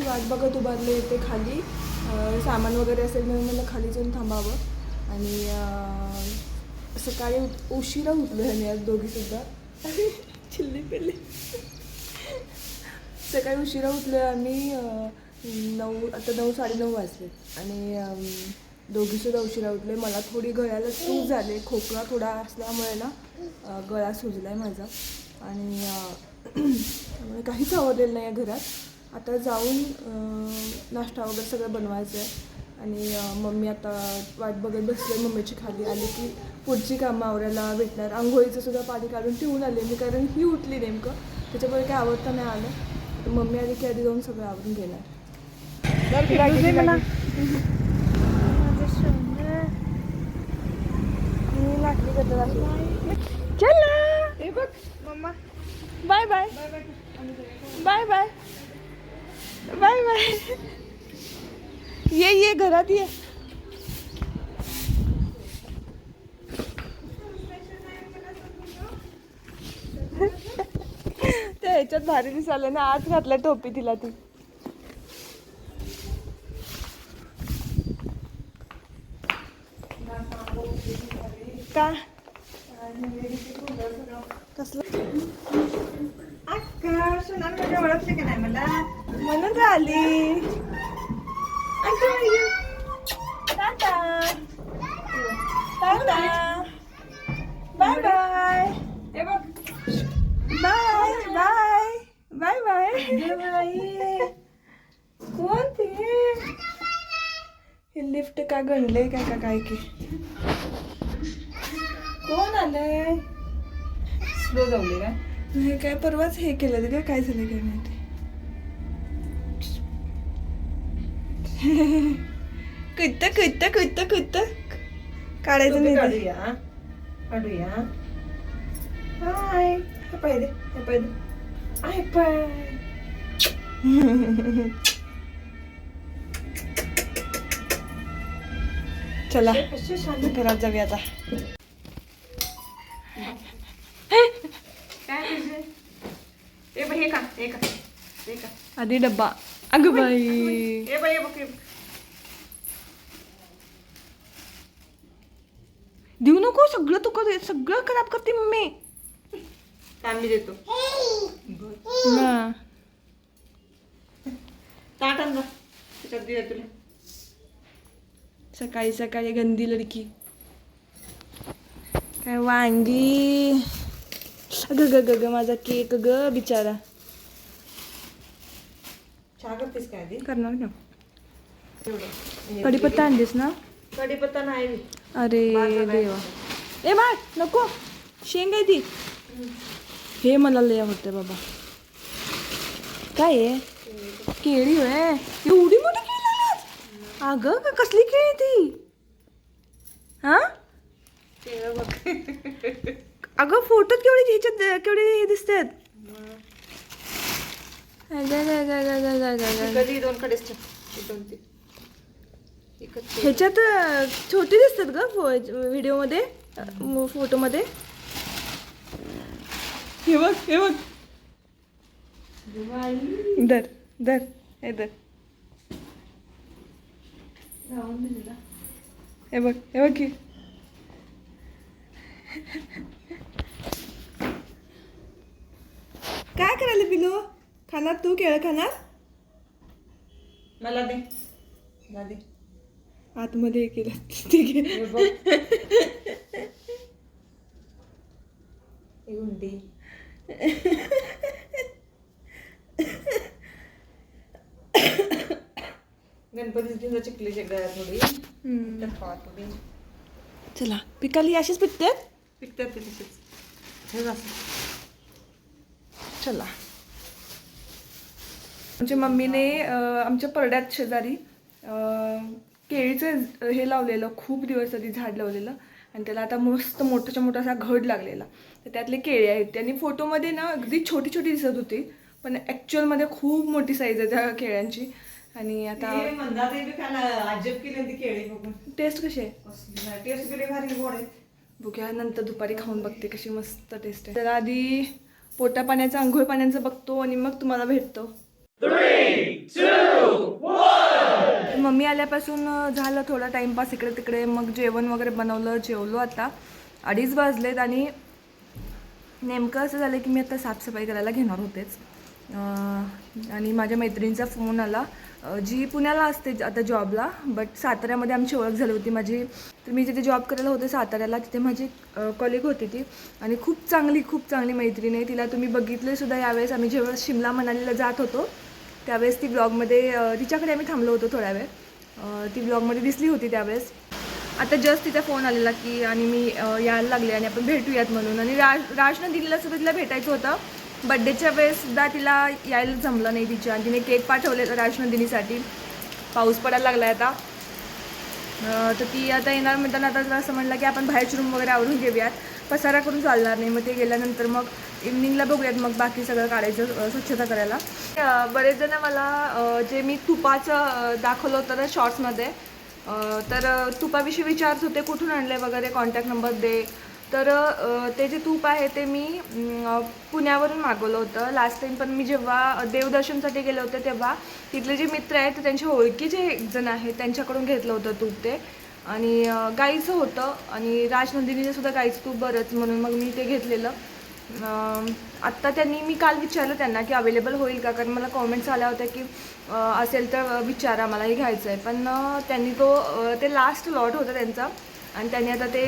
तेच वाट बघत उभारले होते खाली. सामान वगैरे असेल म्हणून मला खाली जाऊन थांबावं. आणि सकाळी उशिरा उठलो आणि आज दोघीसुद्धा चिल्ली पिल्ली. सकाळी उशिरा उठलो आम्ही नऊ आता नऊ साडेनऊ वाजले. आणि दोघीसुद्धा उशिरा उठले मला थोडी गळ्याला सूज झाले. खोकला थोडा असल्यामुळे ना गळा सुजला आहे माझा. आणि त्यामुळे काहीच आवडलेलं नाही आहे घरात. आता जाऊन नाश्ता वगैरे सगळं बनवायचं आहे आणि मम्मी आता वाट बघत बसले मम्मीची खाली आली की पुढची कामं आवरायला भेटणार. आंघोळीचं सुद्धा पाणी काढून ठेवून आले मी कारण ही उठली नेमकं. त्याच्यामुळे काय आवडता नाही आलं. तर मम्मी आली की आधी जाऊन सगळं आवरून घेणार. चला. हे बघ mamma. Bye bye. Bye bye. Bye bye. ये ये घरात ये. त्या ह्याच्यात भारी दिसायला ना आज घातल्या टोपी तिला ती. का? कसलं? ओळखते का नाही मला म्हणून आली बाय बाय बघ बाय बाय बाय बाय कोण ते? हे लिफ्ट का गणले काय का काय की? कोण आलंय? स्लो जाऊले का हे काय परवाच हे केलं का? काय झालं काय माहिती? कुत्त कुत्त कुत्त कुत्त. काढायचं नाही ते. काढूया हा? काढूया. हाय. पाय दे पाय दे. आय पाय. चला घरात जाऊया आता. आधी डब्बा अगं बाई बघ. देऊ नको सगळं तू कर सगळं खराब करते मम्मी मी देतो. ताट आण जा त्याच्यात दिया तुला सकाळी सकाळी गंदी लडकी काय वांगी अगं ग ग ग माझा केक ग बिचारा चहा करतेस काय आधी करणार एवढं. कढीपत्ता आणलीस ना? कढीपत्ता नाही. अरे देवा. ए बाय नको. शेंग आहे ती. हे मला लय आवडते बाबा. काय आहे केळी होय? एवढी मोठी केळी अगं का कसली केळी ती? हा? अगं फोटोत केवढी ह्याच्यात केवढी दिसतात अगं, अगं, अगं, अगं, अगं, अगं, अगं. कधी दोन कडेच हे. ह्याच्यात छोटी दिसतात ग व्हिडिओमध्ये फोटोमध्ये. हे बघ हे बघ. दर दर हे दर हे बघ हे बघ की. काय करायला पिलो खाणार तू केळं खाणार? मला दे. मला दे. आतमध्ये केलं ठीक आहे हे उंडी. गणपतीची घेऊन चिखलीच्या गळ्यात थोडी. तर खावा थोडी. चला पिकाली अशीच पिकतात? पिकतात ते. चला. आमच्या मम्मीने आमच्या परड्यात शेजारी केळीचं हे लावलेलं खूप दिवस आधी झाड लावलेलं आणि त्याला आता मस्त मोठाच्या मोठा असा घड लागलेला. तर त्यातले केळी आहेत. त्यांनी फोटोमध्ये ना अगदी छोटी छोटी दिसत होती पण ॲक्च्युअलमध्ये खूप मोठी साईज आहे त्या केळ्यांची. आणि आता टेस्ट कशी आहे? टेस्ट बघूया नंतर दुपारी खाऊन बघते कशी मस्त टेस्ट आहे. तर आधी पोटा पाण्याचं आंघोळ पाण्याचं बघतो आणि मग तुम्हाला भेटतो. मम्मी आल्यापासून झालं थोडा टाइमपास इकडे तिकडे. मग जेवण वगैरे बनवलं जेवलो आता. अडीच वाजलेत आणि नेमकं असं झालं की मी आता साफसफाई करायला घेणार होतेच. आणि माझ्या मैत्रिणीचा फोन आला. जी पुण्याला असते आता जॉबला बट साताऱ्यामध्ये आमची ओळख झाली होती माझी. तर मी जिथे जॉब करायला होते साताऱ्याला तिथे माझी कॉलिग होती ती. आणि खूप चांगली खूप चांगली मैत्रीण आहे. तिला तुम्ही बघितले सुद्धा यावेळेस. आम्ही जेव्हा शिमला मनालीला जात होतो त्यावेळेस ती ब्लॉगमध्ये तिच्याकडे आम्ही थांबलो होतो थोड्या वेळ. ती ब्लॉगमध्ये दिसली होती त्यावेळेस. आता जस्ट तिचा फोन आलेला की आणि मी यायला लागले आणि आपण भेटूयात म्हणून. आणि राज राजनं दिलेला सुद्धा तिला भेटायचं होतं बड्डेच्या वेळेससुद्धा तिला यायला जमलं नाही तिच्या. आणि तिने केक पाठवलेला राजनंदिनीसाठी पाऊस पडायला लागला आता. तर ती आता येणार म्हणताना आता असं म्हणलं की आपण बाहेरची रूम वगैरे आवरून घेऊयात. पसारा करून चालणार नाही. मग ते गेल्यानंतर मग इवनिंगला बघूयात मग बाकी सगळं काढायचं स्वच्छता करायला. बरेच जण मला जे मी तुपाचं दाखवलं होतं ना शॉर्ट्समध्ये तर तुपाविषयी विचारत होते कुठून आणले वगैरे कॉन्टॅक्ट नंबर दे. तर ते जे तूप आहे ते मी पुण्यावरून मागवलं होतं. लास्ट टाईम पण मी जेव्हा देवदर्शनसाठी गेले होते तेव्हा तिथले जे मित्र आहेत ते त्यांच्या ओळखीचे एक जण आहेत त्यांच्याकडून घेतलं होतं तूप ते. आणि गाईचं होतं आणि राजनंदिनीचं सुद्धा गाईचं तूप बरंच म्हणून मग मी ते घेतलेलं. आत्ता त्यांनी मी काल विचारलं त्यांना की अवेलेबल होईल का? कारण मला कॉमेंट्स आल्या होत्या की असेल तर विचारा मला हे घ्यायचं आहे. पण त्यांनी तो ते लास्ट लॉट होता त्यांचा. आणि त्यांनी आता ते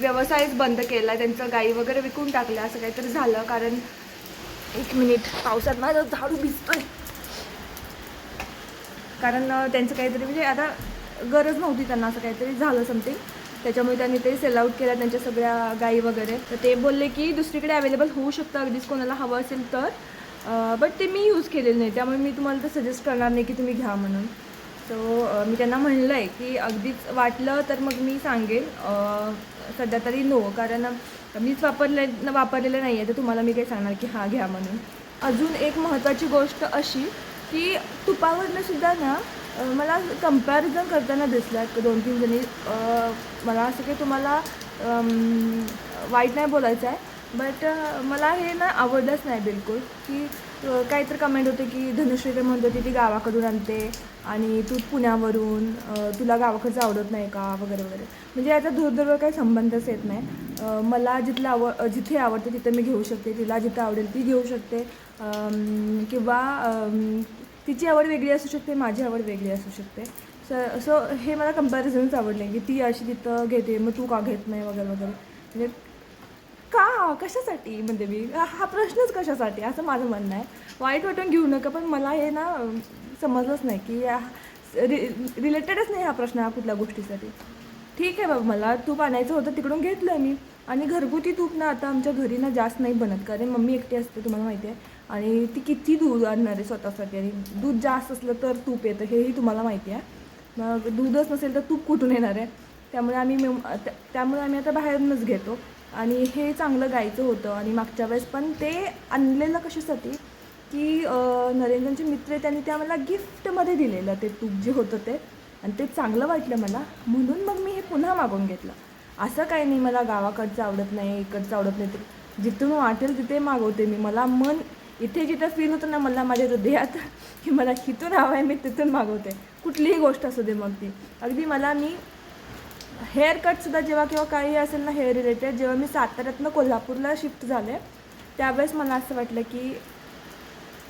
व्यवसायच बंद केला त्यांचं गाई वगैरे विकून टाकलं असं काहीतरी झालं. कारण एक मिनिट पावसात माझं झाडू भिजतोय. कारण त्यांचं काहीतरी म्हणजे आता गरज नव्हती त्यांना असं काहीतरी झालं समथिंग त्याच्यामुळे त्यांनी ते सेल आउट केलं त्यांच्या सगळ्या गाई वगैरे. तर ते बोलले की दुसरीकडे अवेलेबल होऊ शकतं अगदीच कोणाला हवं असेल तर. बट ते मी यूज केलेलं नाही. त्यामुळे मी तुम्हाला तर सजेस्ट करणार नाही की तुम्ही घ्या म्हणून. सो मी त्यांना म्हणलं आहे की अगदीच वाटलं तर मग मी सांगेन. सध्या तरी नो कारण मीच वापरले वापरलेलं नाही आहे तर तुम्हाला मी काही सांगणार की हां घ्या म्हणून. अजून एक महत्त्वाची गोष्ट अशी की तुपावरनं सुद्धा ना मला कंपॅरिझन करताना दिसलं दोन तीन जणी. मला असं काही तुम्हाला वाईट नाही बोलायचं आहे. बट मला हे ना आवडलंच नाही बिलकुल. की काहीतरी कमेंट होते की धनुश्री म्हणत होती ती गावाकडून आणते आणि तू पुण्यावरून तुला गावाकडचं आवडत नाही का? वगैरे वगैरे. म्हणजे याचा दूरदूरवर काही संबंधच येत नाही. मला जिथलं आव जिथे आवडतं तिथे मी घेऊ शकते. तिला जिथं आवडेल ती घेऊ शकते. किंवा तिची आवड वेगळी असू शकते माझी आवड वेगळी असू शकते. स सो हे मला कम्पॅरिझनच आवडले की ती अशी तिथं घेते मग तू का घेत नाही वगैरे वगैरे. म्हणजे का? कशासाठी? म्हणजे मी. हा प्रश्नच कशासाठी? असं माझं म्हणणं आहे. वाईट वाटून घेऊ नका पण मला हे ना समजलंच नाही की रि रिलेटेडच नाही हा प्रश्न हा कुठल्या गोष्टीसाठी. ठीक आहे बाबा मला तूप आणायचं होतं तिकडून घेतलं मी. आणि घरगुती तूप ना आता आमच्या घरी ना जास्त नाही बनत. कारण मम्मी एकटी असते तुम्हाला माहिती आहे. आणि ती किती दूध आणणार आहे स्वतःसाठी? आणि दूध जास्त असलं तर तूप येतं हेही तुम्हाला माहिती आहे. मग दूधच नसेल तर तूप कुठून येणार आहे? त्यामुळे आम्ही मेम- त्या- त्यामुळे आम्ही आता बाहेरूनच घेतो. आणि हे चांगलं गायचं होतं आणि मागच्या वेळेस पण ते आणलेलं कशासाठी? की नरेंद्रांचे नरेंद्रचे मित्र त्यांनी ते आम्हाला गिफ्टमध्ये दिलेलं ते तूप जे होतं ते. आणि ते चांगलं वाटलं मला म्हणून मग मी हे पुन्हा मागून घेतलं. असं काही नाही मला गावाकडचं आवडत नाही इकडचं आवडत नाही. तर जिथून वाटेल तिथे मागवते मी. मला मन इथे जिथं फील होतं ना मला माझ्या हृदयात की मला इथून हवं आहे मी तिथून मागवते. कुठलीही गोष्ट असू दे मग ती. अगदी मला मी हेअर कटसुद्धा जेव्हा किंवा काही असेल ना हेअर रिलेटेड जेव्हा मी साताऱ्यातनं कोल्हापूरला शिफ्ट झाले त्यावेळेस मला असं वाटलं की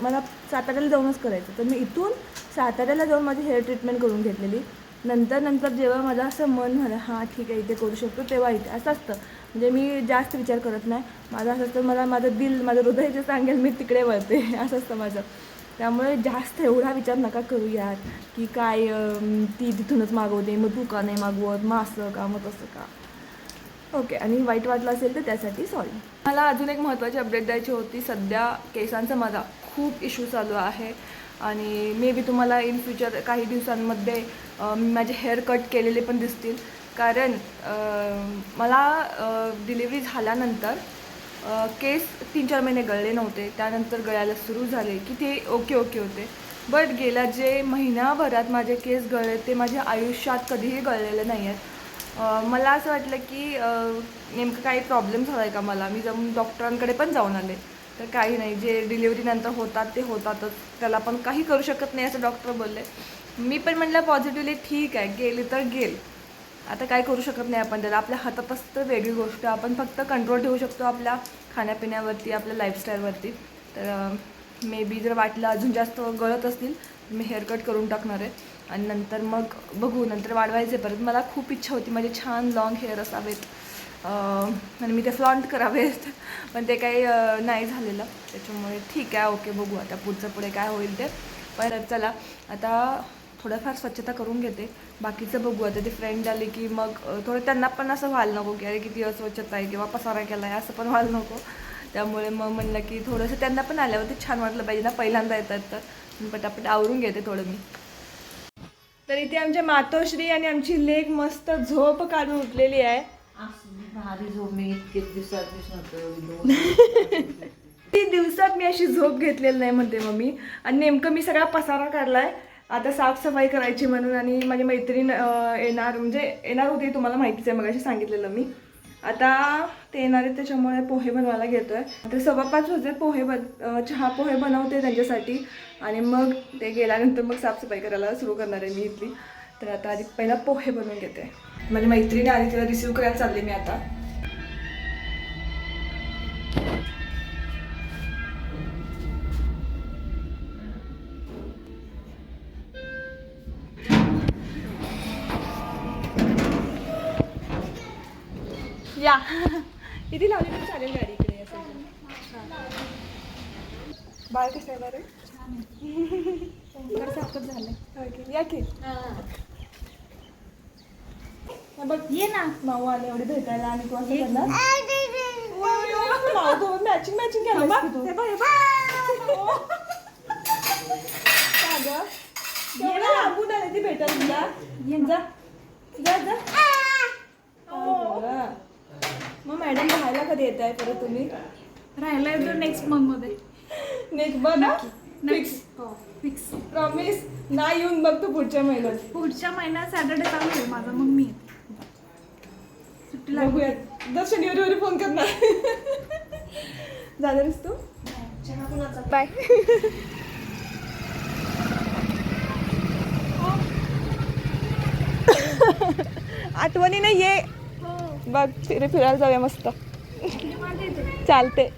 मला साताऱ्याला जाऊनच करायचं. तर मी इथून साताऱ्याला जाऊन माझी हेअर ट्रीटमेंट करून घेतलेली. नंतर नंतर जेव्हा माझं असं मन झालं हां ठीक आहे इथे करू शकतो तेव्हा इथे असं असतं. म्हणजे मी जास्त विचार करत नाही. माझं असं असतं मला माझं दिल माझं हृदय जे सांगेल मी तिकडे वळते. असं असतं माझं. त्यामुळे जास्त एवढा विचार नका करू यार की काय ती तिथूनच मागवते मग तू का नाही मागवत मग असं का मग तसं का? ओके आणि वाईट वाटलं असेल तर त्यासाठी सॉरी मला अजून एक महत्त्वाची अपडेट द्यायची होती. सध्या केसांचा माझा खूप इश्यू चालू आहे. आणि मे बी तुम्हाला इन फ्युचर काही दिवसांमध्ये माझे हेअर कट केलेले पण दिसतील. कारण मला डिलिव्हरी झाल्यानंतर केस तीन चार महिने गळले नव्हते. त्यानंतर गळायला सुरू झाले की ते ओके ओके होते. बट गेल्या जे महिन्याभरात माझे केस गळले ते माझ्या आयुष्यात कधीही गळलेले नाही आहेत मला असं वाटलं की नेमकं काही प्रॉब्लेम झाला आहे का मला? मी जाऊन डॉक्टरांकडे पण जाऊन आले. तर काही नाही जे डिलिव्हरीनंतर होतात ते होतातच. त्याला पण काही करू शकत नाही असं डॉक्टर बोलले. मी पण म्हटलं पॉझिटिव्हली ठीक आहे. गेली तर गेल. आता काय करू शकत नाही आपण त्याला. आपल्या हातात असतं वेगळी गोष्ट. आपण फक्त कंट्रोल ठेवू शकतो आपल्या खाण्यापिण्यावरती आपल्या लाईफस्टाईलवरती तर मे बी जर वाटलं अजून जास्त गळत असतील मी हेअरकट करून टाकणार आहे. आणि नंतर मग बघू नंतर वाढवायचे परत मला खूप इच्छा होती माझे छान लॉंग हेअर असावेत. आणि मी ते फ्लॉन्ट करावेत. पण ते काही नाही झालेलं. त्याच्यामुळे ठीक आहे ओके बघू आता पुढचं पुढे काय होईल ते. पण चला. आता थोडंफार स्वच्छता करून घेते. बाकीचं बघू. आता ते फ्रेंड आले की मग थोडं त्यांना पण असं व्हायला नको की अरे किती अस्वच्छता आहे किंवा पसारा केला आहे असं पण व्हायला नको. त्यामुळे मग म्हणलं की थोडंसं त्यांना पण आल्यावरती छान वाटलं पाहिजे ना पहिल्यांदा येतात तर. मी पटापट आवरून घेते थोडं मी. तर इथे आमच्या मातोश्री आणि आमची लेक मस्त झोप काढून उठलेली आहे. भारी झोप. मी दिवसात नव्हतं ती दिवसात मी अशी झोप घेतलेली नाही म्हणते मम्मी. आणि नेमकं मी सगळा पसारा काढलाय. आता साफसफाई करायची म्हणून आणि माझी मैत्रीण येणार म्हणजे येणार होती तुम्हाला माहितीच आहे मगाशी सांगितलेलं मी. आता ते येणार आहेत त्याच्यामुळे पोहे बनवायला घेतो आहे तर सव्वा पाच वाजता पोहे बन चहा पोहे बनवते त्यांच्यासाठी. आणि मग ते गेल्यानंतर मग साफसफाई करायला सुरू करणार आहे मी इथली. तर आता आधी पहिला पोहे बनवून घेते. माझी मैत्रिणी आधी तिला रिसिव्ह करायला चालले मी आता. बाळ आहे झालं ओके या की बघ ये ना माऊ आले एवढे भेटायला आणि तू असं करणार माऊ तू मॅचिंग मॅचिंग केलं तू का गं? केवढं लांबून आले ती भेटायला तुला जा जा जा बरं. मग मॅडम राहायला कधी येत आहे परत तुम्ही राहिला येतो नेक्स्ट मंथमध्ये बघा फिक्स. फिक्स. प्रॉमिस नाही येऊन बघतो पुढच्या महिन्यात. पुढच्या महिन्यात सॅटर्डे चालू आहे माझा मग मी. सुट्टी बघूया दर शनिवारी फोन करणार. जाणारच तू? बाय. आठवणीने ये बघ फिरे फिरायला जाऊया मस्त. चालते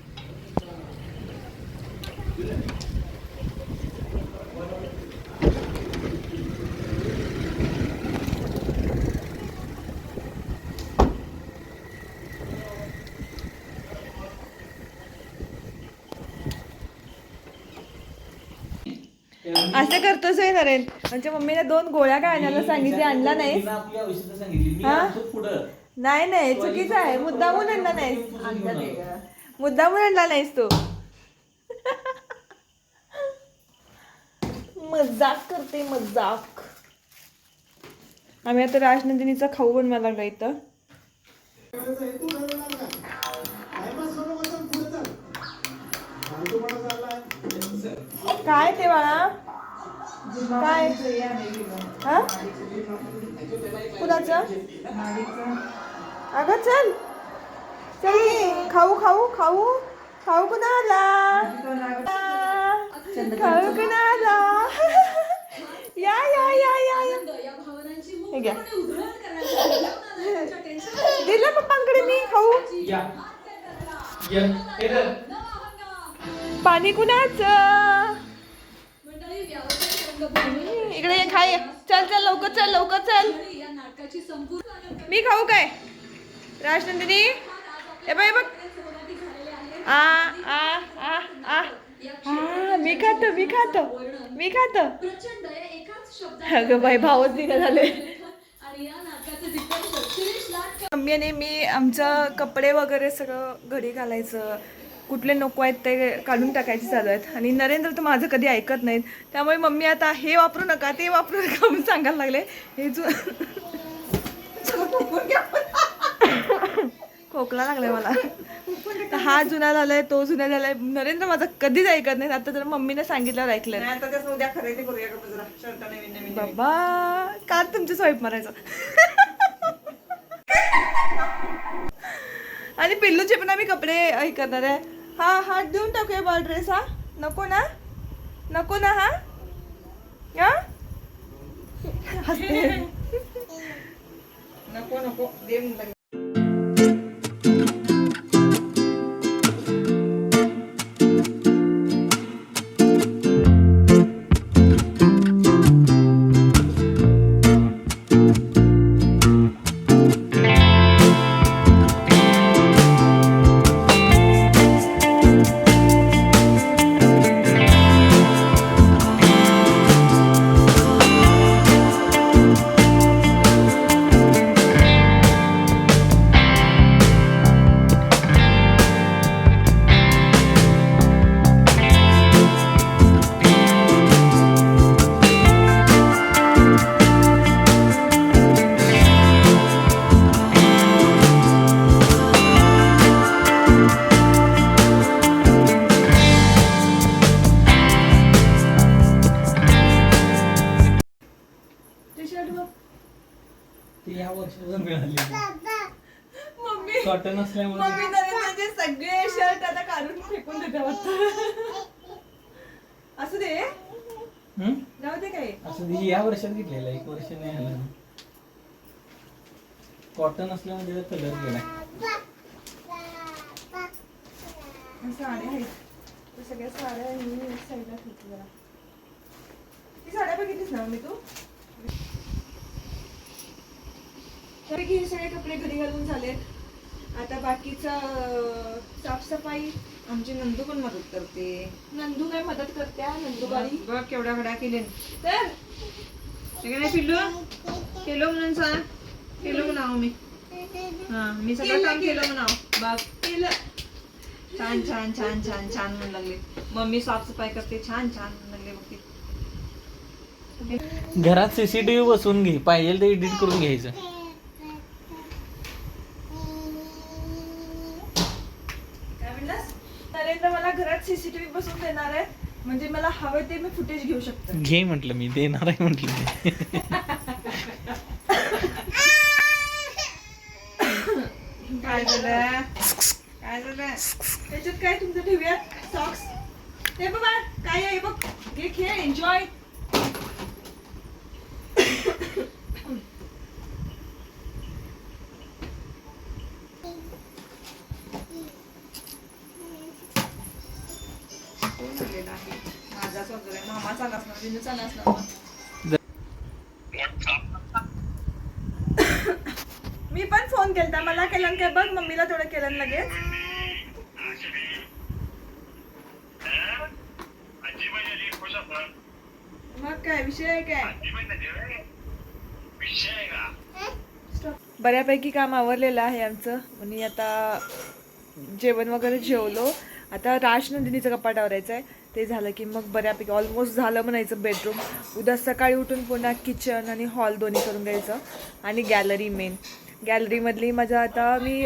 असं करतोस होय नरेन. आमच्या मम्मीने दोन गोळ्या काय आणायला सांगितली आणला नाही हा? नाही नाही चुकीचं आहे. मुद्दामून आणला नाहीस. मुद्दामून आणला नाहीस तू. मजाक करते मजाक. आम्ही आता राजनंदिनीचा खाऊ बनवायला लागला इथं. काय ते बाळा? काय? हा? कुणाचं? अगं चल. चल खाऊ खाऊ खाऊ. खाऊ कुणाला? खाऊ कुणाला? या या या या या. दिलं पप्पांकडे मी. खाऊ. पाणी कुणाचं? इकडे ये, खाय चल चल लवकर चल लवकर चल. मी खाऊ काय? राजनंदिनी? ए बाय बघ. आ आ आ आ. मी खात मी खात मी खात. अगं बाई भावच दिला झाले. मम्मीने मी आमचं कपडे वगैरे सगळं घरी घालायचं. कुठले नको आहेत ते काढून टाकायचे चालू आहेत. आणि नरेंद्र तर माझं कधी ऐकत नाहीत. त्यामुळे मम्मी आता हे वापरू नका ते वापरू नका म्हणून सांगायला लागले. हे जु खोकला लागलाय मला. हा जुना झालाय तो जुना झालाय. नरेंद्र माझा कधीच ऐकत नाही आता तर मम्मीने सांगितल्यावर नवीन नवीन बाबा का तुमचे स्वाईप मारायचं. आणि पिल्लूचे पण आम्ही कपडे हे करणार आहे. हा हात देऊन टाकूया बॉल ड्रेस हा. नको ना. नको ना हा. हा? हसते. नको नको. दे कॉटन असल्यामुळे मम्मी नरेंद्रचे सगळे शर्ट आता काढून फेकून देते वाटतं असू दे. हम्म? जाऊ दे काय असं ती या वर्षात घेतलेलं एक वर्ष नाही आलं. कॉटन असल्यामुळे त्याचा कलर गेला. साड्या आहेत. त्या सगळ्या साड्या मी एक साईडला ठेवते जरा. ती साड्या बघितलीस ना मी तू? तरी की हे सगळे कपडे घरी घालून झाले आता बाकीचा साफसफाई आमची नंदू पण मदत करते. नंदू काय मदत करते हा, नंदू बाई बघ केवढ्या घड्या केले तर? नाही पिल्लू? केलो म्हणून सांग. केलो म्हणाव मी. हा मी सगळं काम केलं म्हणाव. बघ. केलं. छान छान छान छान छान म्हणून लागले. मम्मी साफसफाई करते छान छान म्हणून लागले बघ ते. घरात सीसीटीव्ही बसवून घे पाहिजे ते एडिट करून घ्यायचं. म्हणजे मला हवं ते मी फुटेज घेऊ शकतो. घे म्हटलं मी देणार आहे म्हटलं. काय झालं? काय झालं? त्याच्यात काय तुमचं ठेवूया सॉक्स हे बघा काय आहे बघ. घे खेळ एन्जॉय कोण झालेला आहे माझाच वगैरे मामाचा नसणार विनूचा मी पण फोन केलता. मला केलं काय बघ मम्मीला थोडं केलं लगेच. मग काय विषय आहे काय? बऱ्यापैकी काम आवरलेलं आहे आमचं. आणि आता जेवण वगैरे जेवलो. आता राजनंदिनीचं कपाट आवरायचं आहे ते झालं की मग बऱ्यापैकी ऑलमोस्ट झालं म्हणायचं बेडरूम उद्या सकाळी उठून पुन्हा किचन आणि हॉल दोन्ही करून घ्यायचं. आणि गॅलरी मेन गॅलरीमधली माझं आता मी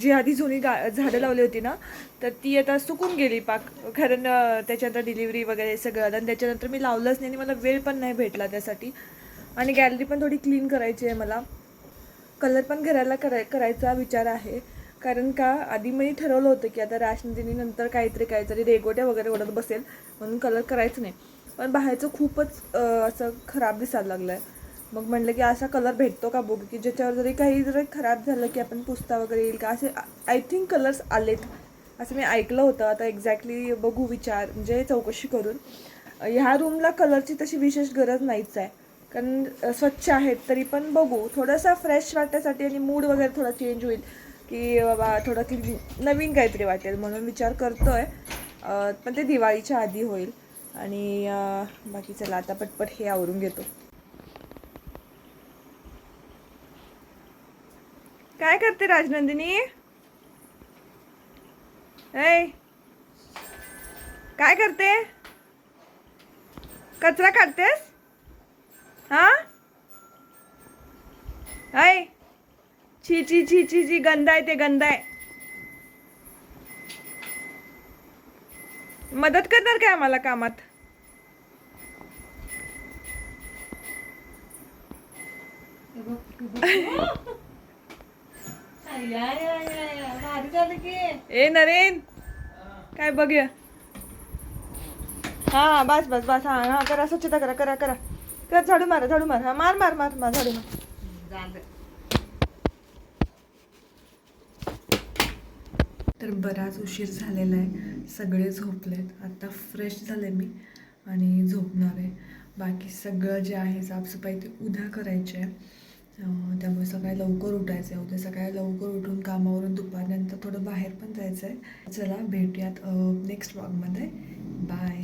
जी आधी जुनी गा झाडं लावली होती ना तर ती आता सुकून गेली पाक. कारण त्याच्यानंतर डिलिव्हरी वगैरे सगळं आणि त्याच्यानंतर मी लावलंच नाही आणि मला वेळ पण नाही भेटला त्यासाठी. आणि गॅलरी पण थोडी क्लीन करायची आहे मला. कलर पण घराला कराय करायचा विचार आहे. कारण का आधी मी ठरवलं होतं की आता राशनदिनी नंतर काहीतरी काहीतरी रेगोट्या वगैरे ओढत बसेल म्हणून कलर करायचं नाही. पण बाहेरचं खूपच असं खराब दिसायला लागलं आहे मग म्हटलं की असा कलर भेटतो का बघू की ज्याच्यावर जरी काही जरी खराब झालं की आपण पुसता वगैरे येईल का असे आय थिंक कलर्स आलेत. असं मी ऐकलं होतं. आता एक्झॅक्टली बघू विचार म्हणजे चौकशी करून. ह्या रूमला कलरची तशी विशेष गरज नाहीच आहे. कारण स्वच्छ आहेत तरी पण बघू. थोडासा फ्रेश वाटण्यासाठी आणि मूड वगैरे थोडा चेंज होईल. की बाबा थोडं की नवीन काहीतरी वाटेल म्हणून विचार करतोय. आहे पण ते दिवाळीच्या आधी होईल. आणि बाकी चला आता पटपट हे आवरून घेतो. काय करते राजनंदिनी? ऐ काय करते? कचरा काढतेस? हा? ऐ छी छी छी छी छी गंध आहे ते गंध आहे मदत करणार काय आम्हाला कामात? ए नरेन. काय बघूया हा. हा बस बस बस. हा हा करा स्वच्छता करा करा करा. कर झाडू मारा झाडू मार. हा मार मार मार मार झाडू मार. तर बराच उशीर झालेला आहे. सगळे झोपलेत. आत्ता फ्रेश झाले मी आणि झोपणार आहे. बाकी सगळं जे आहे साफसफाई ते उद्या करायची आहे. त्यामुळे सकाळी लवकर उठायचं आहे. उद्या सकाळी लवकर उठून कामावरून दुपारनंतर थोडं बाहेर पण जायचं आहे. चला भेटूयात नेक्स्ट ब्लॉगमध्ये बाय